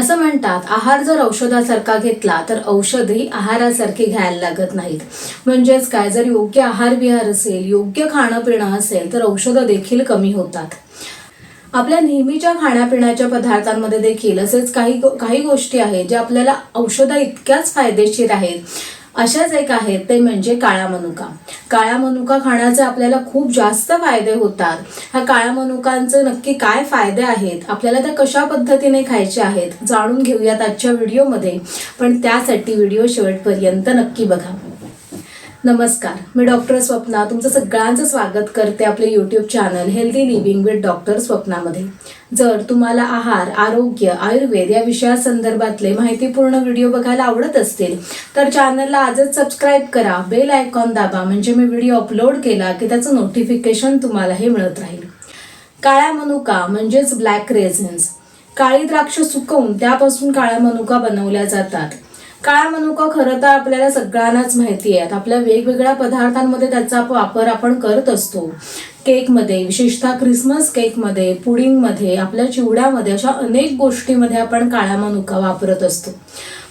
असं म्हणतात आहार जर औषधासारखा घेतला तर औषधही आहारासारखी घ्यायला लागत नाहीत. म्हणजेच काय जर योग्य आहार विहार असेल योग्य खाणं पिणं असेल तर औषधं देखील कमी होतात. आपल्या नेहमीच्या खाण्यापिण्याच्या पदार्थांमध्ये देखील असेच काही काही गोष्टी आहेत ज्या आपल्याला औषधं इतक्याच फायदेशीर आहेत. अशाच एक आहेत ते म्हणजे काळा मनुका. काळा मनुका खाण्याचे आपल्याला खूप जास्त फायदे होतात. ह्या काळ्या मनुकांचे नक्की काय फायदे आहेत? आपल्याला त्या कशा पद्धतीने खायचे आहेत? जाणून घेऊयात आजच्या व्हिडिओमध्ये. पण त्यासाठी व्हिडिओ शेवटपर्यंत नक्की बघा. नमस्कार मी डॉक्टर स्वप्ना. तुमचं सगळ्यांचं स्वागत करते आपले YouTube channel healthy living with doctor स्वप्नामध्ये. जर तुम्हाला आहार आरोग्य आयुर्वेद या विषयासंदर्भातले माहितीपूर्ण व्हिडिओ बघायला आवडत असतील तर चॅनलला आजच सबस्क्राईब करा. बेल आयकॉन दाबा म्हणजे मी व्हिडिओ अपलोड केला की त्याचं नोटिफिकेशन तुम्हालाही मिळत राहील. काळ्या मनुका म्हणजेच ब्लॅक रेझन्स काळी द्राक्ष सुकवून त्यापासून काळ्या मनुका बनवल्या जातात. काळा मनुका खरं तर आपल्याला सगळ्यांनाच माहिती आहे. आपल्या वेगवेगळ्या पदार्थांमध्ये त्याचा वापर आपण करत असतो. केकमध्ये विशेषतः क्रिसमस केकमध्ये पुडिंगमध्ये आपल्या चिवड्यामध्ये अशा अनेक गोष्टीमध्ये आपण काळा मनुका वापरत असतो.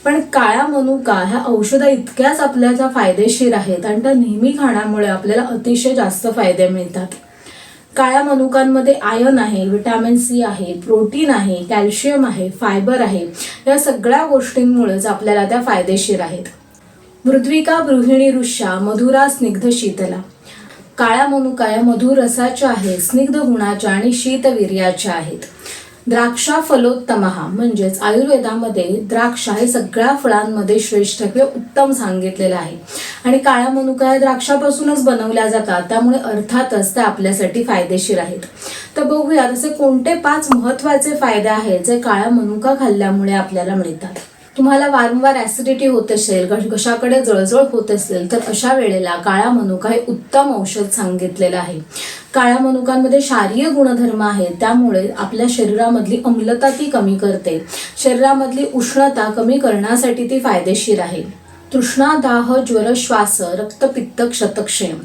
पण काळ्या मनुका ह्या औषधं इतक्याच आपल्याला फायदेशीर आहेत आणि त्या नेहमी खाण्यामुळे आपल्याला अतिशय जास्त फायदे मिळतात. काळ्या मनुकांमध्ये आयन आहे विटॅमिन सी आहे प्रोटीन आहे कॅल्शियम आहे फायबर आहे. या सगळ्या गोष्टींमुळेच आपल्याला त्या फायदेशीर आहेत. मृद्विका गृहिणी ऋषा मधुरा स्निग्ध शीतला. काळ्या मनुका या मधुर रसाच्या आहेत स्निग्ध गुणाच्या आणि शीतवीर्याच्या आहेत. द्राक्षा फलोत्तमहा म्हणजेच आयुर्वेदामध्ये द्राक्ष हे सगळ्या फळांमध्ये श्रेष्ठ किंवा उत्तम सांगितलेलं आहे. आणि काळ्या मनुका या द्राक्षापासूनच बनवल्या जातात त्यामुळे अर्थातच त्या आपल्यासाठी फायदेशीर आहेत. तर बघूया असे कोणते पाच महत्त्वाचे फायदे आहेत जे काळ्या मनुका खाल्ल्यामुळे आपल्याला मिळतात? तुम्हाला वारंवार ऍसिडिटी होत असेल घशाकडे जळजळ होत असेल तर अशा वेळेला काळा मनुका हे उत्तम औषध सांगितलेलं आहे. काळ्या मनुकांमध्ये क्षारीय गुणधर्म आहेत त्यामुळे आपल्या शरीरामधली अम्लता ती कमी करते. शरीरामधली उष्णता कमी करण्यासाठी ती फायदेशीर आहे. तृष्णा दाह ज्वर श्वास रक्तपित्त क्षतक्षेम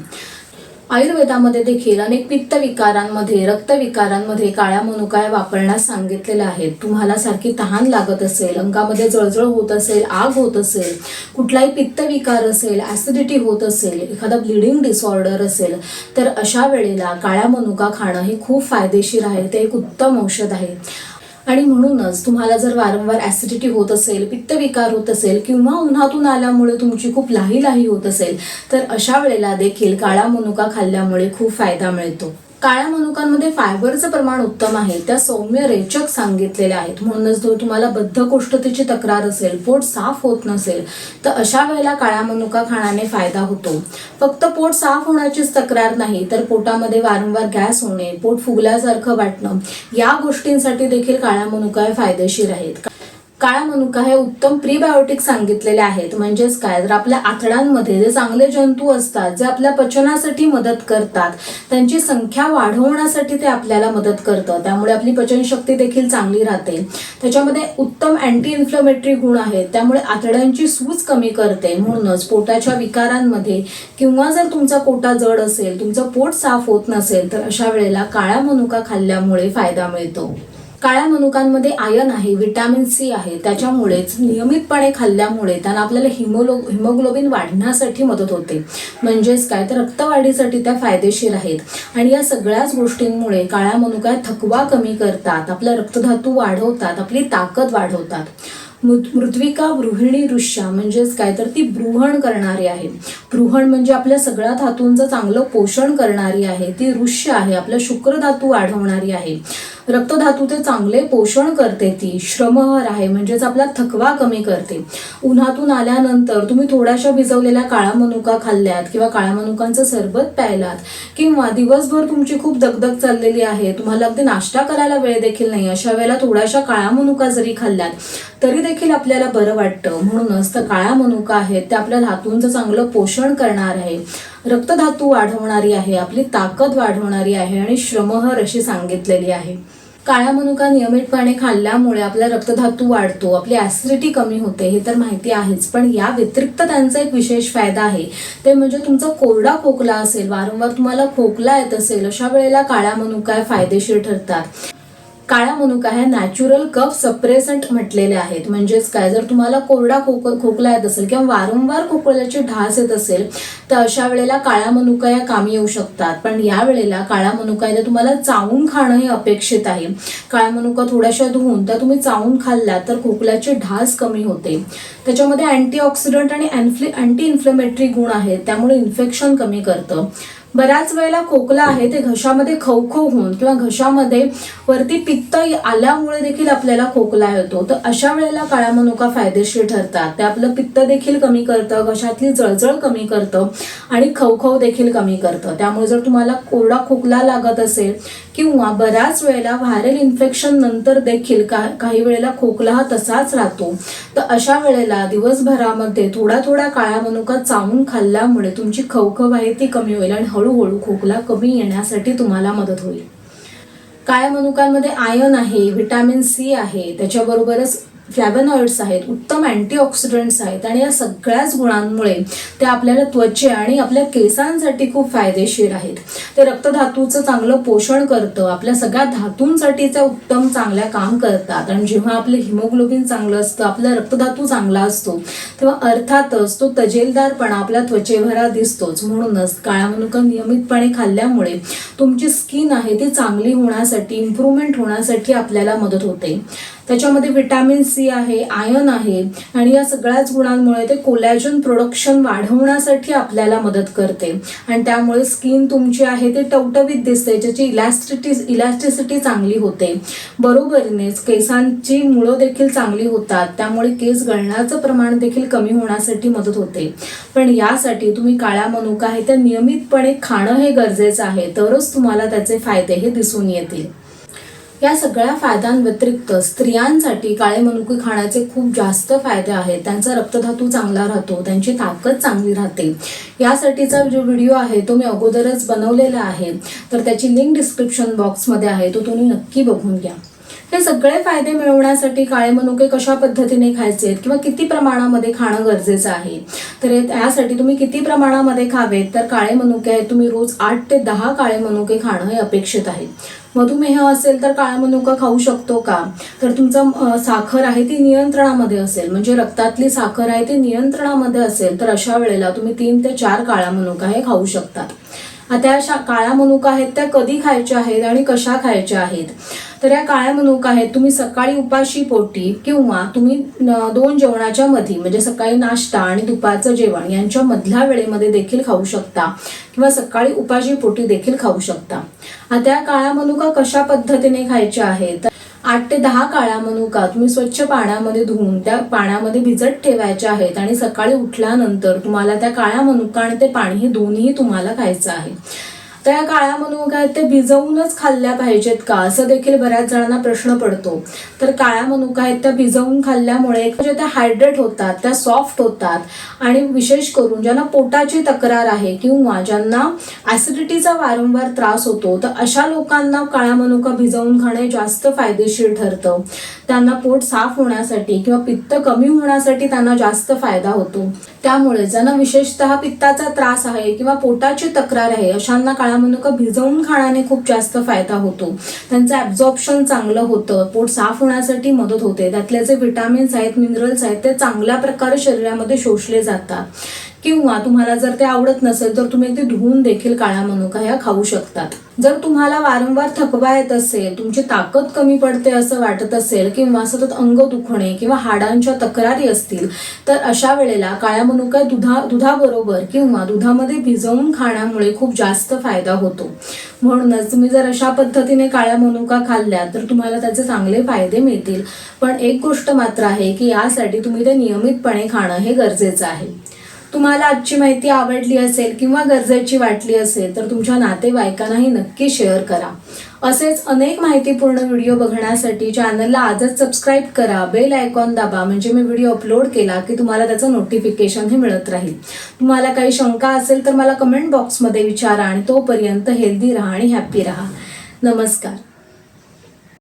आयुर्वेदामध्ये देखील अनेक पित्त विकारांमध्ये रक्तविकारांमध्ये काळ्या मनुका वापरण्यास सांगितलेल्या आहेत. तुम्हाला सारखी तहान लागत असेल अंगामध्ये जळजळ होत असेल आग होत असेल कुठलाही पित्तविकार असेल ऍसिडिटी होत असेल एखादा ब्लिडिंग डिसऑर्डर असेल तर अशा वेळेला काळ्या मनुका खाणं हे खूप फायदेशीर आहे. ते एक उत्तम औषध आहे. आणि म्हणूनच तुम्हाला जर वारंवार ऍसिडिटी होत असेल पित्तविकार होत असेल किंवा उन्हातून आल्यामुळे तुमची खूप लाही लाही होत असेल तर अशा वेळेला देखील काळा मनुका खाल्ल्यामुळे खूप फायदा मिळतो. काळ्या मनुकांमध्ये फायबरचं प्रमाण उत्तम आहे. त्या सौम्य रेचक सांगितलेल्या आहेत. म्हणूनच जर तुम्हाला बद्धकोष्ठतेची तक्रार असेल पोट साफ होत नसेल तर अशा वेळेला काळ्या मनुका खाण्याने फायदा होतो. फक्त पोट साफ होण्याचीच तक्रार नाही तर पोटामध्ये वारंवार गॅस होणे पोट फुगल्यासारखं वाटणं या गोष्टींसाठी देखील काळ्या मनुका हे फायदेशीर आहेत. काळा मनुका हे उत्तम प्रीबायोटिक सांगितलेले आहेत. म्हणजेच काय? जर आपल्या आतड्यांमध्ये जे चांगले जंतू असतात जे आपल्या पचनासाठी मदत करतात त्यांची संख्या वाढवण्यासाठी ते आपल्याला मदत करतं. त्यामुळे आपली पचनशक्ती देखील चांगली राहते. त्याच्यामध्ये उत्तम अँटी इन्फ्लमेटरी गुण आहेत. त्यामुळे आतड्यांची सूज कमी करते म्हणूनच पोटाच्या विकारांमध्ये किंवा जर तुमचा पोटा जड असेल तुमचं पोट साफ होत नसेल तर अशा वेळेला काळ्या मनुका खाल्ल्यामुळे फायदा मिळतो. काळ्या मनुकांमध्ये आयन आहे व्हिटॅमिन सी आहे त्याच्यामुळेच नियमितपणे खाल्ल्यामुळे त्यांना आपल्याला हिमोलो हिमोग्लोबिन वाढण्यासाठी मदत होते. म्हणजेच काय? तर रक्तवाढीसाठी त्या फायदेशीर आहेत. आणि या सगळ्याच गोष्टींमुळे काळ्या मनुका थकवा कमी करतात आपला रक्तधातू वाढवतात आपली ताकद वाढवतात. मृ- बृहिणी गृहिणी ऋष्या म्हणजेच काय? तर ती बृहण करणारी आहे. बृहण म्हणजे आपल्या सगळ्या धातूंचं चांगलं पोषण करणारी आहे. ती ऋष्य आहे आपलं शुक्रधातू वाढवणारी आहे. रक्तधातूचे चांगले पोषण करते ती. श्रमहर आहे म्हणजेच आपला थकवा कमी करते. उन्हातून आल्यानंतर तुम्ही थोड्याशा भिजवलेल्या काळा मनुका खाल्ल्यात किंवा काळ्या मनुकांचं सरबत प्यायलात किंवा दिवसभर तुमची खूप दगदग चाललेली आहे तुम्हाला अगदी नाश्ता करायला वेळ देखील नाही अशा वेळेला थोड्याशा काळ्या मनुका जरी खाल्ल्यात तरी देखील आपल्याला बरं वाटतं. म्हणूनच तर काळ्या मनुका आहेत त्या आपल्या धातूंचं चांगलं पोषण करणार आहे. रक्तधातू वाढवणारी आहे आपली ताकद वाढवणारी आहे आणि श्रमहर अशी सांगितलेली आहे. काळ्या मनुका नियमितपणे खाल्ल्यामुळे आपला रक्तधातू वाढतो आपली ऍसिडिटी कमी होते हे तर माहिती आहेच. पण या व्यतिरिक्त त्यांचा एक विशेष फायदा आहे. ते म्हणजे तुमचा कोरडा खोकला असेल वारंवार तुम्हाला खोकला येत असेल अशा वेळेला काळ्या मनुका फायदेशीर ठरतात. काळ्या मनुका ह्या नॅचरल कफ सप्रेसंट म्हटलेले आहेत. म्हणजेच काय? जर तुम्हाला कोरडा खोक खोकला येत असेल किंवा वारंवार खोकल्याची ढास येत असेल तर अशा वेळेला काळ्या मनुका या कामी येऊ शकतात. पण या वेळेला काळ्या मनुका या तुम्हाला चावून खाणं हे अपेक्षित आहे. काळ्या मनुका थोड्याशा धुवून त्या तुम्ही चावून खाल्ल्या तर खोकल्याची ढास कमी होते. त्याच्यामध्ये अँटीऑक्सिडंट आणि अँफ्ली अँटी इन्फ्लेमेटरी गुण आहेत. त्यामुळे इन्फेक्शन कमी करतं. बऱ्याच वेळेला खोकला आहे ते घशामध्ये खवखव होऊन किंवा घशामध्ये वरती पित्त आल्यामुळे देखील आपल्याला खोकला येतो. तर अशा वेळेला काळ्या मनुका फायदेशीर ठरतात. ते आपलं पित्त देखील कमी करतं घशातली जळजळ कमी करतं आणि खवखव देखील कमी करतं. त्यामुळे जर तुम्हाला कोरडा खोकला लागत असेल किंवा बऱ्याच वेळेला व्हायरल इन्फेक्शन नंतर देखील का काही वेळेला खोकला हा तसाच राहतो तर अशा वेळेला दिवसभरामध्ये थोडा थोडा काळा मनुका चावून खाल्ल्यामुळे तुमची खवखव आहे ती कमी होईल आणि हळूहळू खोकला कमी येण्यासाठी तुम्हाला मदत होईल. काळ्या मनुकांमध्ये आयन आहे व्हिटॅमिन सी आहे त्याच्याबरोबरच फ्लॅवनॉइड्स आहेत उत्तम अँटीऑक्सिडंट्स आहेत आणि या सगळ्याच गुणांमुळे ते आपल्याला त्वचे आणि आपल्या केसांसाठी खूप फायदेशीर आहेत. ते रक्तधातूचं चांगलं पोषण करतं आपल्या सगळ्या धातूंसाठी ते उत्तम चांगल्या काम करतात. आणि जेव्हा आपलं हिमोग्लोबिन चांगलं असतं आपला रक्तधातू चांगला असतो तेव्हा अर्थातच तो तजेलदारपणा आपल्या त्वचेभरा दिसतोच. म्हणूनच काळा मनुका नियमितपणे खाल्ल्यामुळे तुमची स्किन आहे ती चांगली होण्यासाठी इम्प्रूव्हमेंट होण्यासाठी आपल्याला मदत होते. त्याच्यामध्ये विटॅमिन सी आहे आयन आहे आणि या सगळ्याच गुणांमुळे ते कोलॅजन प्रोडक्शन वाढवण्यासाठी आपल्याला मदत करते. आणि त्यामुळे स्किन तुमची आहे ते टवटवीत दिसते ज्याची इलॅस्टिटी इलॅस्टिसिटी चांगली होते. बरोबरीनेच केसांची मुळं देखील चांगली होतात त्यामुळे केस गळण्याचं प्रमाण देखील कमी होण्यासाठी मदत होते. पण यासाठी तुम्ही काळ्या मनुका आहे त्या नियमितपणे खाणं हे गरजेचं आहे तरच तुम्हाला त्याचे फायदे हे दिसून येतील. या सगळ्या फायद्यांव्यतिरिक्त स्त्रियांसाठी काळे मनुके खाण्याचे खूप जास्त फायदे आहेत. त्यांचा रक्तधातू चांगला राहतो त्यांची ताकद चांगली राहते. यासाठीचा जो व्हिडिओ आहे तो मी अगोदरच बनवलेला आहे. तर त्याची लिंक डिस्क्रिप्शन बॉक्समध्ये आहे तो तुम्ही नक्की बघून घ्या. हे सगळे फायदे मिळवण्यासाठी काळे मनुके कशा पद्धतीने खायचे किंवा किती प्रमाणामध्ये खाणं गरजेचं आहे? तर यासाठी तुम्ही किती प्रमाणामध्ये खावेत? तर काळे मनुके आहेत तुम्ही रोज आठ ते दहा काळे मनुके खाणं हे अपेक्षित आहे. मधुमेह असेल तर काळा मनुका खाऊ शकतो का? तर तुमचं साखर आहे ती नियंत्रणामध्ये असेल. म्हणजे रक्तातली साखर आहे ती नियंत्रणामध्ये असेल. तर अशा वेळेला तुम्ही तीन ते चार काळा मनुका हे खाऊ शकतात आता अशा काळ्या मनुका आहेत त्या कधी खायच्या आहेत आणि कशा खायच्या आहेत? तर या काळ्या मनुका आहेत तुम्ही सकाळी उपाशी पोटी किंवा तुम्ही दोन जेवणाच्या मधी म्हणजे सकाळी नाश्ता आणि दुपारचं जेवण यांच्या मधल्या वेळेमध्ये देखील खाऊ शकता किंवा सकाळी उपाशी पोटी देखील खाऊ शकता. आता या काळ्या मनुका कशा पद्धतीने खायच्या आहेत? आठ ते दहा काळ्या मनुका तुम्ही स्वच्छ पाण्यामध्ये धुवून त्या पाण्यामध्ये भिजत ठेवायच्या आहेत आणि सकाळी उठल्यानंतर तुम्हाला त्या काळ्या मनुका आणि ते पाणी हे दोन्ही तुम्हाला खायचं आहे. तर त्या काळ्या मनुका आहेत ते भिजवूनच खाल्ल्या पाहिजेत का? असं देखील बऱ्याच जणांना प्रश्न पडतो. तर काळ्या मनुका आहेत त्या भिजवून खाल्ल्यामुळे म्हणजे त्या हायड्रेट होतात त्या सॉफ्ट होतात आणि विशेष करून ज्यांना पोटाची तक्रार आहे किंवा ज्यांना ऍसिडिटीचा वारंवार त्रास होतो तर अशा लोकांना काळ्या मनुका भिजवून खाणे जास्त फायदेशीर ठरतं. त्यांना पोट साफ होण्यासाठी किंवा पित्त कमी होण्यासाठी त्यांना जास्त फायदा होतो. त्यामुळे ज्यांना विशेषतः पित्ताचा त्रास आहे किंवा पोटाची तक्रार आहे अशांना त्याला म्हणू का भिजवून खाण्याने खूप जास्त फायदा होतो. त्यांचं ॲब्झॉर्प्शन चांगलं होतं. पोट साफ होण्यासाठी मदत होते. त्यातले जे विटामिन्स आहेत मिनरल्स आहेत ते चांगल्या प्रकारे शरीरामध्ये शोषले जातात. किंवा तुम्हाला जर ते आवडत नसेल तर तुम्ही ते धुवून देखील काळ्या मनुका ह्या खाऊ शकतात. जर तुम्हाला वारंवार थकवा येत असेल तुमची ताकद कमी पडते असं वाटत असेल किंवा सतत अंग दुखणे किंवा हाडांच्या तक्रारी असतील तर अशा वेळेला काळ्या मनुका दुधा दुधाबरोबर किंवा दुधामध्ये भिजवून खाण्यामुळे खूप जास्त फायदा होतो. म्हणूनच तुम्ही जर अशा पद्धतीने काळ्या मनुका खाल्ल्या तर तुम्हाला त्याचे चांगले फायदे मिळतील. पण एक गोष्ट मात्र आहे की यासाठी तुम्ही ते नियमितपणे खाणं हे गरजेचं आहे. तुम्हाला आजची माहिती आवडली असेल किंवा गरजेची वाटली असेल तर तुमच्या नातेवाईकांनाही नक्की शेअर करा. असेच अनेक माहितीपूर्ण व्हिडिओ बघण्यासाठी चॅनलला आजच सबस्क्राईब करा. बेल आयकॉन दाबा म्हणजे मी व्हिडिओ अपलोड केला की तुम्हाला त्याचं नोटिफिकेशन हे मिळत राहील. तुम्हाला काही शंका असेल तर मला कमेंट बॉक्समध्ये विचारा आणि तोपर्यंत हेल्दी राहा आणि हॅप्पी राहा. नमस्कार.